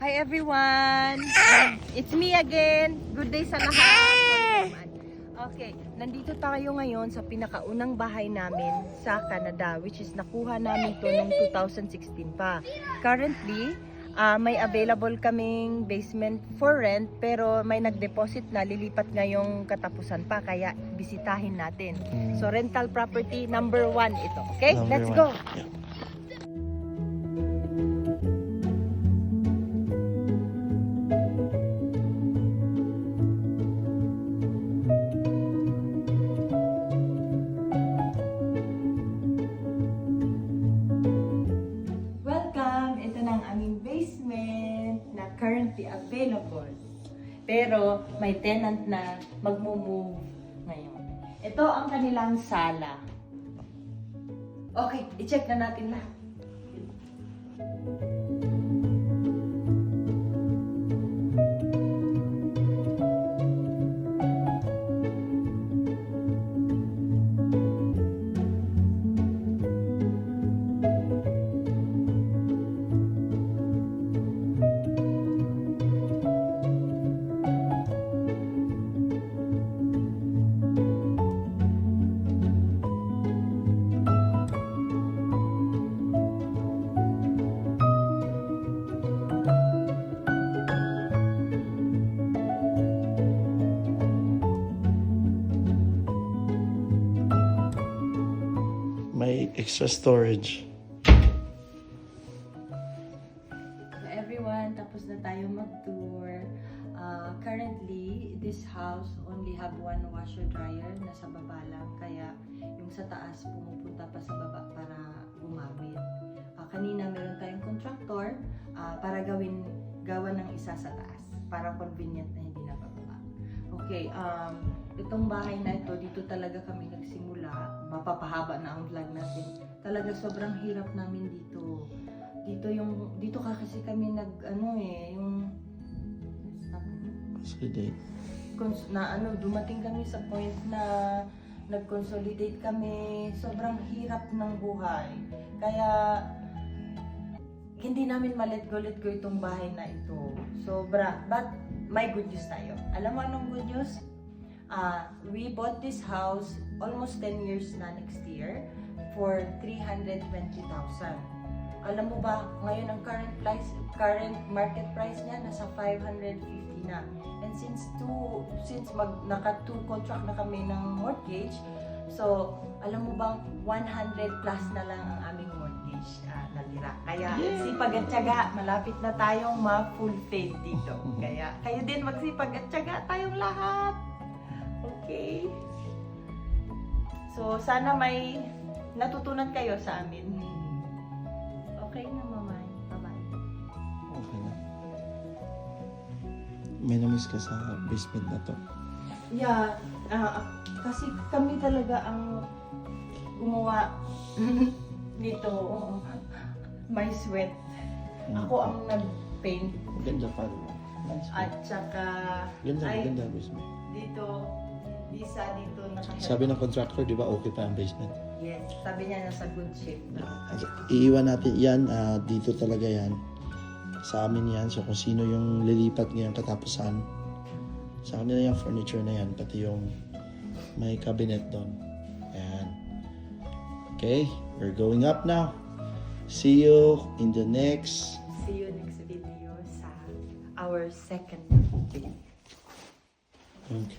Hi everyone! It's me again! Good day sa lahat! Okay, nandito tayo ngayon sa pinakaunang bahay namin sa Canada which is nakuha namin to noong 2016 pa. Currently, ah, may available kaming basement for rent pero may nag-deposit na lilipat ngayong katapusan pa kaya bisitahin natin. So rental property number one ito. Okay, Number let's one. go! Yeah. Currently available. Pero may tenant na magmo-move ngayon. Ito ang kanilang sala. Okay, i-check na natin lahat. May extra storage. So everyone, tapos na tayo mag-tour. Uh, currently, this house only have one washer dryer nasa baba lang. Kaya yung sa taas pumupunta pa sa baba para gumamit. Ah, kanina meron tayong contractor ah, para gawin gawa ng isa sa taas para convenient na hindi na bababa. Okay, um, itong bahay na ito, dito talaga kami nagsimula. Mapapahaba na ang vlog natin. Talaga sobrang hirap namin dito. Dito yung dito ka kasi kami nag ano eh, yung Consolidate. cons- na ano, dumating kami sa point na nag-consolidate kami. Sobrang hirap ng buhay. Kaya hindi namin let go itong bahay na ito. Sobra. But may good news tayo. Alam mo anong good news? Ah, we bought this house almost 10 years na next year for 320,000. Alam mo ba, ngayon ang current price, current market price niya nasa 550 na. And since two, since mag, naka two contract na kami ng mortgage, so alam mo bang 100 plus na lang ang aming mortgage. Kaya sipag at tiyaga, malapit na tayong ma-fulfill dito. Kaya kayo din magsipag at tiyaga tayong lahat. Okay? So sana may natutunan kayo sa amin. Okay na, mamay. Bye-bye. Okay na. May namiss ka sa basement na to. Yeah, ah, kasi kami talaga ang gumawa nito. Oo. May sweat. Ako ang nag-paint Ganda pa. Nice. at saka Ganda, ay, ganda basement. dito isa dito naka Sabi ng contractor, di ba, okay pa ang basement. Yes, sabi niya nasa good shape na. Iiwan natin yan, ah, dito talaga yan. Sa amin yan. So kung sino yung lilipat ngayong katapusan, sa kanila yung furniture na yan, pati yung may cabinet doon. Ayan. Okay, we're going up now. See you in the next See you next video sa our second video. Okay.